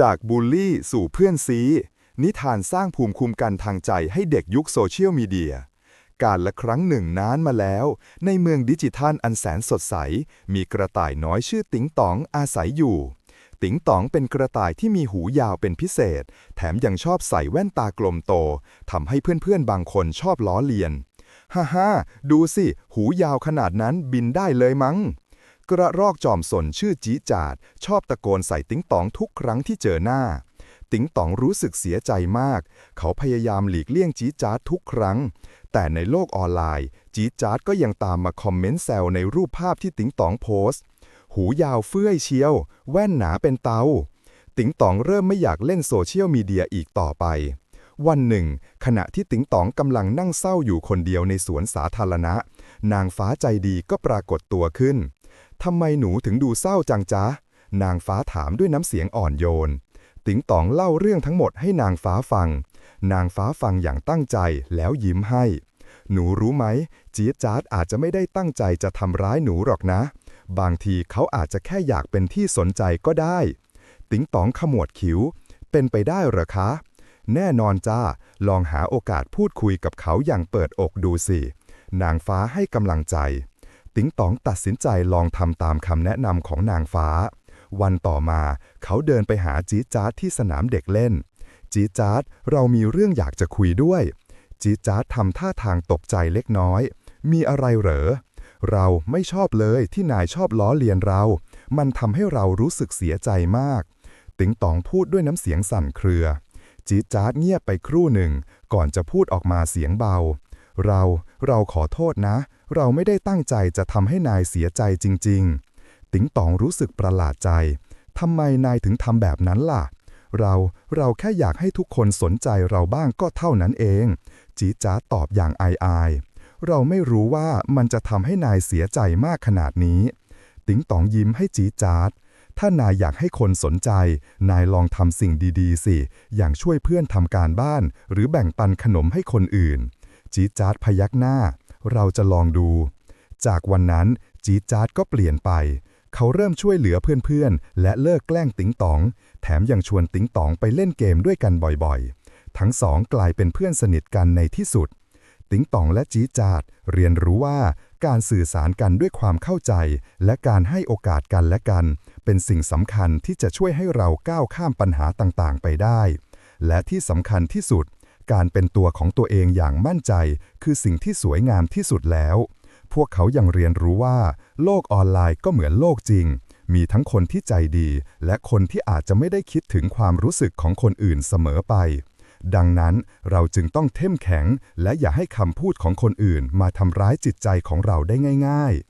จากบูลลี่สู่เพื่อนซี นิทานสร้างภูมิคุ้มกันทางใจให้เด็กยุคโซเชียลมีเดีย การละครั้งหนึ่งนานมาแล้ว ในเมืองดิจิทัลอันแสนสดใส มีกระต่ายน้อยชื่อติ๋งต๋องอาศัยอยู่ ติ๋งต๋องเป็นกระต่ายที่มีหูยาวเป็นพิเศษ แถมยังชอบใส่แว่นตากลมโตทำให้เพื่อนๆบางคนชอบล้อเลียน ฮ่าฮ่าดูสิ หูยาวขนาดนั้นบินได้เลยมั้ง กระรอกจอมสนชื่อจีจาด ชอบตะโกนใส่ติ๋งตองทุกครั้งที่เจอหน้า ติ๋งตองรู้สึกเสียใจมาก เขาพยายามหลีกเลี่ยงจีจาดทุกครั้ง แต่ในโลกออนไลน์ จีจาดก็ยังตามมาคอมเมนต์แซวในรูปภาพที่ติ๋งตองโพสต์ หูยาวเฟื้อยเชียว แว่นหนาเป็นเตา ติ๋งตองเริ่มไม่อยากเล่นโซเชียลมีเดียอีกต่อไปวันหนึ่ง ขณะที่ติ๋งต๋องกำลังนั่งเศร้าอยู่คนเดียวในสวนสาธารณะ นางฟ้าใจดีก็ปรากฏตัวขึ้น ทำไมหนูถึงดูเศร้าจังจ๊ะ นางฟ้าถามด้วยน้ำเสียงอ่อนโยน ติ๋งตองเล่าเรื่องทั้งหมดให้นางฟ้าฟัง นางฟ้าฟังอย่างตั้งใจแล้วยิ้มให้ หนูรู้ไหม จี๊ดจ๊าดอาจจะไม่ได้ตั้งใจจะทำร้ายหนูหรอกนะ บางทีเขาอาจจะแค่อยากเป็นที่สนใจก็ได้ ติ๋งตองขมวดคิ้ว เป็นไปได้หรอคะ แน่นอนจ้า ลองหาโอกาสพูดคุยกับเขาอย่างเปิดอกดูสิ นางฟ้าให้กำลังใจ ติ๋งต๋องตัดสินใจลองทำตามคำแนะนำของนางฟ้า วันต่อมาเขาเดินไปหาจี๊ดจ๊าดที่สนามเด็กเล่น จี๊ดจ๊าดเรามีเรื่องอยากจะคุยด้วย จี๊ดจ๊าดทำท่าทางตกใจเล็กน้อย มีอะไรเหรอ เราไม่ชอบเลยที่นายชอบล้อเลียนเรา มันทำให้เรารู้สึกเสียใจมาก ติ๋งต๋องพูดด้วยน้ำเสียงสั่นเครือจี๊ดจ๊าดเงียบไปครู่หนึ่ง ก่อนจะพูดออกมาเสียงเบา เรา เราขอโทษนะ เราไม่ได้ตั้งใจจะทำให้นายเสียใจจริง ๆ ติ๋งต๋องรู้สึกประหลาดใจ ทำไมนายถึงทำแบบนั้นล่ะ เรา เราแค่อยากให้ทุกคนสนใจเราบ้างก็เท่านั้นเอง จีจ๊าตอบอย่างอายอายๆเราไม่รู้ว่ามันจะทำให้นายเสียใจมากขนาดนี้ ติ๋งต๋องยิ้มให้จีจ๊าถ้านายอยากให้คนสนใจ นายลองทำสิ่งดีๆ สิ อย่างช่วยเพื่อนทำการบ้าน หรือแบ่งปันขนมให้คนอื่น จี๊ดจ๊าดพยักหน้า เราจะลองดู จากวันนั้นจี๊ดจ๊าดก็เปลี่ยนไป เขาเริ่มช่วยเหลือเพื่อนๆ และเลิกแกล้งติ๋งตอง แถมยังชวนติ๋งตองไปเล่นเกมด้วยกันบ่อยๆ ทั้งสองกลายเป็นเพื่อนสนิทกันในที่สุด ติ๋งตองและจี๊ดจาดเรียนรู้ว่าการสื่อสารกันด้วยความเข้าใจ และการให้โอกาสกันและกัน เป็นสิ่งสำคัญที่จะช่วยให้เราก้าวข้ามปัญหาต่างๆ ไปได้ และที่สำคัญที่สุด การเป็นตัวของตัวเองอย่างมั่นใจ คือสิ่งที่สวยงามที่สุดแล้ว พวกเขายังเรียนรู้ว่า โลกออนไลน์ก็เหมือนโลกจริง มีทั้งคนที่ใจดี และคนที่อาจจะไม่ได้คิดถึงความรู้สึกของคนอื่นเสมอไป ดังนั้นเราจึงต้องเข้มแข็ง และอย่าให้คำพูดของคนอื่นมาทำร้ายจิตใจของเราได้ง่าย ๆ